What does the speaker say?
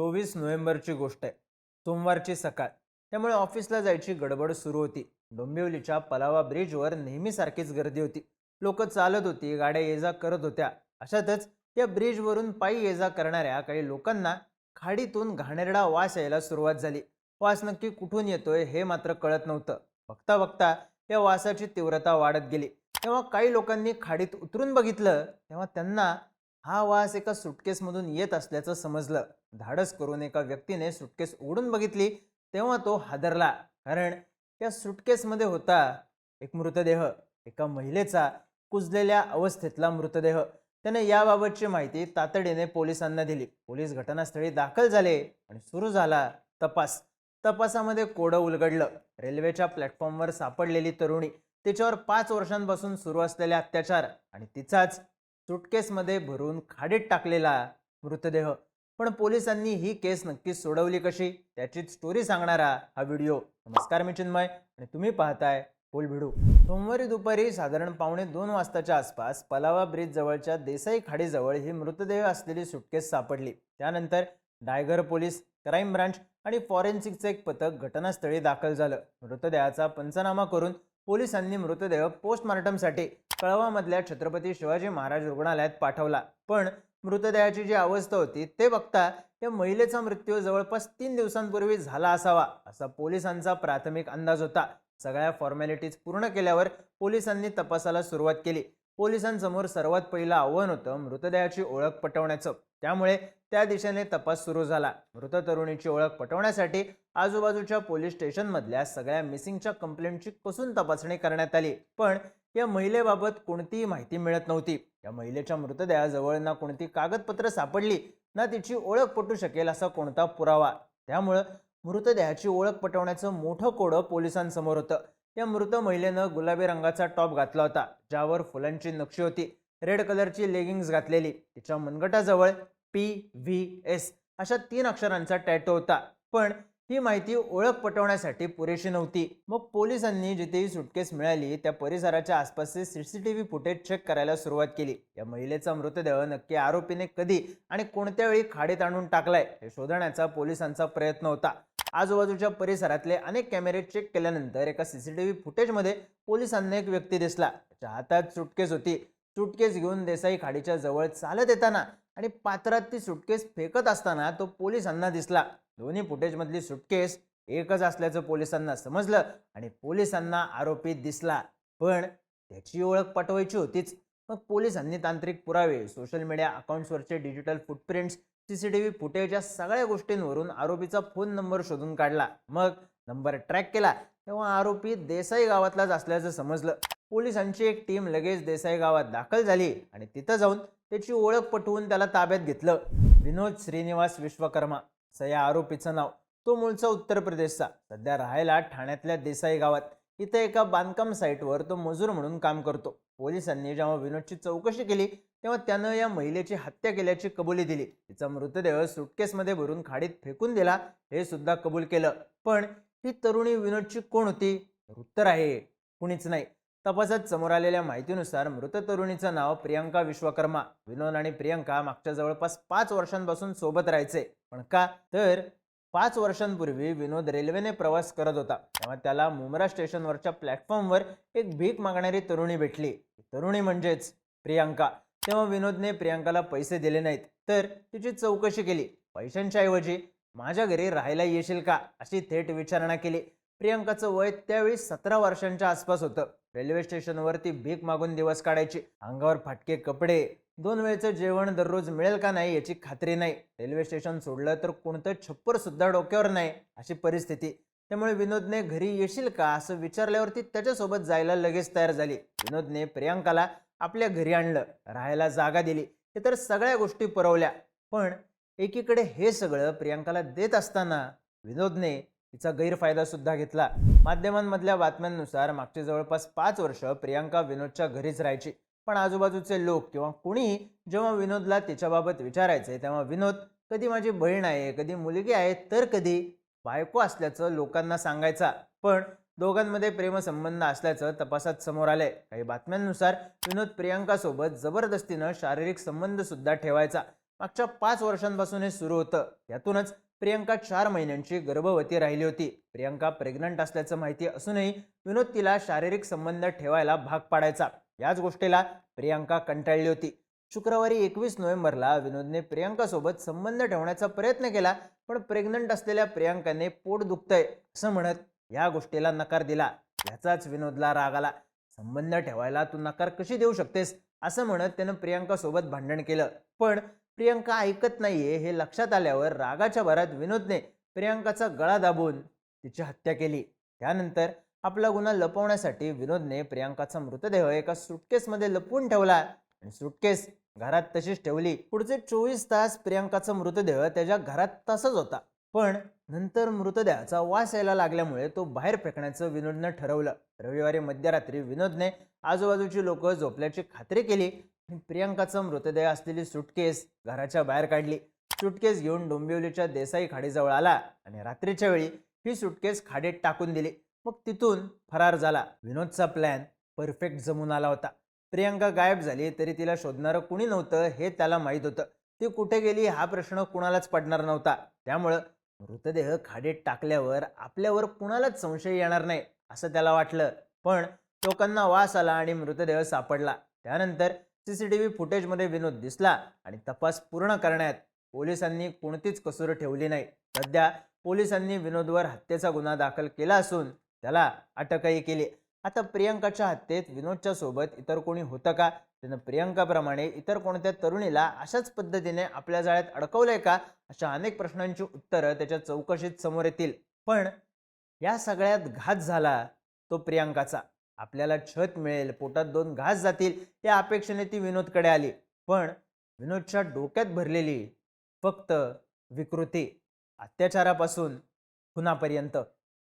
चोवीस नोव्हेंबरची गोष्ट आहे. सोमवारची सकाळ. त्यामुळे ऑफिसला जायची गडबड सुरू होती. डोंबिवलीच्या पलावा ब्रिजवर नेहमीसारखीच गर्दी होती. लोक चालत होती गाड्या ये जा करत होत्या. अशातच या ब्रिजवरून पायी ये जा करणाऱ्या काही लोकांना खाडीतून घाणेरडा वास यायला सुरुवात झाली. वास नक्की कुठून येतोय हे मात्र कळत नव्हतं. बघता बघता या वासाची तीव्रता वाढत गेली. तेव्हा काही लोकांनी खाडीत उतरून बघितलं तेव्हा त्यांना हा वास एका सुटकेसमधून येत असल्याचं समजलं. धाडस करून एका व्यक्तीने सुटकेस उघडून बघितली तेव्हा तो हादरला. कारण त्या सुटकेसमध्ये होता एक मृतदेह एका महिलेचा कुजलेल्या अवस्थेतला मृतदेह. त्याने याबाबतची माहिती तातडीने पोलिसांना दिली. पोलीस घटनास्थळी दाखल झाले आणि सुरू झाला तपास. तपासामध्ये कोडं उलगडलं. रेल्वेच्या प्लॅटफॉर्मवर सापडलेली तरुणी तिच्यावर पाच वर्षांपासून सुरू असलेले अत्याचार आणि तिचाच सुटकेसमध्ये भरून खाडीत टाकलेला मृतदेह. पण पोलिसांनी ही केस नक्कीच सोडवली कशी? त्याचीच स्टोरी सांगणारा हा व्हिडिओ नमस्कार मी चिन्मय आणि तुम्ही पाहताय फुल भिडू सोमवारी दुपारी साधारण पावणे दोन वाजताच्या आसपास पलावा ब्रिज जवळच्या देसाई खाडीजवळ ही मृतदेह असलेली सुटकेस सापडली. त्यानंतर डायगर पोलीस क्राईम ब्रांच आणि फॉरेन्सिकचं एक पथक घटनास्थळी दाखल झालं. मृतदेहाचा पंचनामा करून पोलिसांनी मृतदेह पोस्टमॉर्टमसाठी कळवामधल्या छत्रपती शिवाजी महाराज रुग्णालयात पाठवला. पण मृतदेहाची जी अवस्था होती ते बघता या महिलेचा मृत्यू जवळपास तीन दिवसांपूर्वी झाला असावा असा पोलिसांचा प्राथमिक अंदाज होता. सगळ्या फॉर्मॅलिटीज पूर्ण केल्यावर पोलिसांनी तपासाला सुरुवात केली. पोलिसांसमोर सर्वात पहिलं आव्हान होतं मृतदेहाची ओळख पटवण्याचं. त्यामुळे त्या दिशेने तपास सुरू झाला. मृत तरुणीची ओळख पटवण्यासाठी आजूबाजूच्या पोलीस स्टेशनमधल्या सगळ्या मिसिंगच्या कंप्लेंटची कसून तपासणी करण्यात आली. पण या महिलेबाबत कोणतीही माहिती मिळत नव्हती. या महिलेच्या मृतदेहाजवळ ना कोणती कागदपत्र सापडली ना तिची ओळख पटू शकेल असा कोणता पुरावा? त्यामुळं मृतदेहाची ओळख पटवण्याचं मोठं कोडं पोलिसांसमोर होतं. या मृत महिलेनं गुलाबी रंगाचा टॉप घातला होता ज्यावर फुलांची नक्षी होती. रेड कलरची लेगिंग्स घातलेली तिच्या मनगटाजवळ पी व्ही एस अशा तीन अक्षरांचा टॅटो होता. पण ही माहिती ओळख पटवण्यासाठी पुरेशी नव्हती. मग पोलिसांनी जिथे ही सुटकेस मिळाली त्या परिसराच्या आसपासचे सीसीटीव्ही फुटेज चेक करायला सुरुवात केली. या महिलेचा मृतदेह नक्की आरोपीने कधी आणि कोणत्या वेळी खाडीत आणून टाकलाय हे शोधण्याचा पोलिसांचा प्रयत्न होता. आजूबाजूच्या परिसरातले अनेक कॅमेरे चेक केल्यानंतर एका सीसीटीव्ही फुटेजमध्ये पोलिसांना एक व्यक्ती दिसला. त्याच्या हातात सुटकेस होती. सुटकेस घेऊन देसाई खाडीच्या जवळ चालत येताना आणि पात्रात ती सुटकेस फेकत असताना तो पोलिसांना दिसला. दोन्ही फुटेजमधली सुटकेस एकच असल्याचं पोलिसांना समजलं आणि पोलिसांना आरोपी दिसला. पण त्याची ओळख पटवायची होतीच. मग पोलिसांनी तांत्रिक पुरावे social media अकाउंट्सवरचे digital footprints C C T footage या सगळ्या गोष्टींवरून आरोपीचा फोन नंबर शोधून काढला. मग नंबर ट्रॅक केला. तेव्हा आरोपी देसाई गावातलाच असल्याचं समजलं. पोलिसांची एक टीम लगेच देसाई गावात दाखल झाली आणि तिथं जाऊन त्याची ओळख पटवून त्याला ताब्यात घेतलं. विनोद श्रीनिवास विश्वकर्मा. असं या आरोपीचं नाव. तो मूळचा उत्तर प्रदेशचा. सध्या राहायला ठाण्यातल्या देसाई गावात. इथं एका बांधकाम साईटवर तो मजूर म्हणून काम करतो. पोलिसांनी जेव्हा विनोदची चौकशी केली तेव्हा त्यानं या महिलेची हत्या केल्याची कबुली दिली. तिचा मृतदेह सुटकेसमध्ये भरून खाडीत फेकून दिला हे सुद्धा कबूल केलं. पण ही तरुणी विनोदची कोण होती? उत्तर आहे. कुणीच नाही. तपासात समोर आलेल्या माहितीनुसार मृत तरुणीचं नाव प्रियंका विश्वकर्मा. विनोद आणि प्रियंका मागच्या जवळपास पाच वर्षांपासून सोबत राहायचे. पण का? तर पाच वर्षांपूर्वी विनोद रेल्वेने प्रवास करत होता. तेव्हा त्याला मुंब्रा स्टेशनवरच्या प्लॅटफॉर्मवर एक भीक मागणारी तरुणी भेटली. तरुणी म्हणजेच प्रियंका. तेव्हा विनोदने प्रियंकाला पैसे दिले नाहीत. तर तिची चौकशी केली. पैशांच्या ऐवजी माझ्या घरी राहायला येशील का? अशी थेट विचारणा केली. प्रियंकाचं वय त्यावेळी सतरा वर्षांच्या आसपास होतं. रेल्वे स्टेशनवरती भीक मागून दिवस काढायची. अंगावर फाटके कपडे. दोन वेळचं जेवण दररोज मिळेल का नाही याची खात्री नाही. रेल्वे स्टेशन सोडलं तर कोणतं छप्पर सुद्धा डोक्यावर नाही अशी परिस्थिती. त्यामुळे विनोदने घरी येशील का असं विचारल्यावरती त्याच्यासोबत जायला लगेच तयार झाली. विनोदने प्रियांकाला आपल्या घरी आणलं राहायला जागा दिली. हे तर सगळ्या गोष्टी पुरवल्या. पण एकीकडे हे सगळं प्रियांकाला देत असताना विनोदने तिचा गैरफायदा सुद्धा घेतला. माध्यमांमधल्या बातम्यांनुसार मागचे जवळपास पाच वर्ष प्रियांका विनोदच्या घरीच राहायची. पण आजूबाजूचे लोक किंवा कुणीही जेव्हा विनोदला तिच्याबाबत विचारायचे तेव्हा विनोद कधी माझी बहीण आहे कधी मुलगी आहे तर कधी? बायको असल्याचं लोकांना सांगायचा. पण दोघांमध्ये प्रेमसंबंध असल्याचं तपासात समोर आलंय. काही बातम्यांनुसार विनोद प्रियांकासोबत जबरदस्तीनं शारीरिक संबंध सुद्धा ठेवायचा. मागच्या पाच वर्षांपासून हे सुरू होतं. यातूनच प्रियंका चार महिन्यांची गर्भवती राहिली होती. प्रियंका प्रेग्नंट असल्याचं माहिती असूनही विनोद तिला शारीरिक संबंध ठेवायला भाग पाडायचा. याच गोष्टीला प्रियंका कंटाळली होती. शुक्रवारी एकवीस नोव्हेंबरला विनोदने प्रियंकासोबत संबंध ठेवण्याचा प्रयत्न केला पण प्रेग्नंट असलेल्या प्रियंकाने पोट दुखतंय असं म्हणत या गोष्टीला नकार दिला. याचाच विनोदला राग आला. संबंध ठेवायला तू नकार कशी देऊ शकतेस? असं म्हणत त्यानं प्रियंकासोबत भांडण केलं. पण प्रियंका ऐकत नाहीये हे लक्षात आल्यावर रागाच्या भरात विनोदने प्रियंकाचा गळा दाबून तिची हत्या केली. त्यानंतर आपला गुन्हा लपवण्यासाठी विनोदने प्रियांकाचा मृतदेह एका सुटकेसमध्ये लपवून ठेवला आणि सुटकेस घरात तशीच ठेवली. पुढचे चोवीस तास प्रियांकाचा मृतदेह त्याच्या घरात तसाच होता. पण नंतर मृतदेहाचा वास यायला लागल्यामुळे तो बाहेर फेकण्याचं विनोदनं ठरवलं. रविवारी मध्यरात्री विनोदने आजूबाजूची लोक झोपल्याची खात्री केली. प्रियांकाचा मृतदेह असलेली सुटकेस घराच्या बाहेर काढली. सुटकेस घेऊन डोंबिवलीच्या देसाई खाडीजवळ आला आणि रात्रीच्या वेळी ही सुटकेस खाडीत टाकून दिली. मग तिथून फरार झाला. विनोदचा प्लॅन परफेक्ट जमून आला होता. प्रियांका गायब झाली तरी तिला शोधणारं कुणी नव्हतं हे त्याला माहीत होतं. ती कुठे गेली हा प्रश्न कुणालाच पडणार नव्हता. त्यामुळं मृतदेह खाडीत टाकल्यावर आपल्यावर कुणालाच संशय येणार नाही असं त्याला वाटलं. पण लोकांना वास आला आणि मृतदेह सापडला. त्यानंतर सीसीटीव्ही फुटेजमध्ये विनोद दिसला आणि तपास पूर्ण करण्यात पोलिसांनी कोणतीच कसूर ठेवली नाही. सध्या पोलिसांनी विनोदवर हत्येचा गुन्हा दाखल केला असून त्याला अटकही केली. आता प्रियंकाच्या हत्येत विनोदच्या सोबत इतर कोणी होतं का? त्यानं प्रियंकाप्रमाणे इतर कोणत्या तरुणीला अशाच पद्धतीने आपल्या जाळ्यात अडकवलंय का? अशा अनेक प्रश्नांची उत्तरं त्याच्या चौकशीत समोर येतील. पण या सगळ्यात घात झाला तो प्रियांकाचा. आपल्याला छत मिळेल पोटात दोन घास जातील या अपेक्षेने ती विनोदकडे आली. पण विनोदच्या डोक्यात भरलेली फक्त विकृती अत्याचारापासून खुनापर्यंत.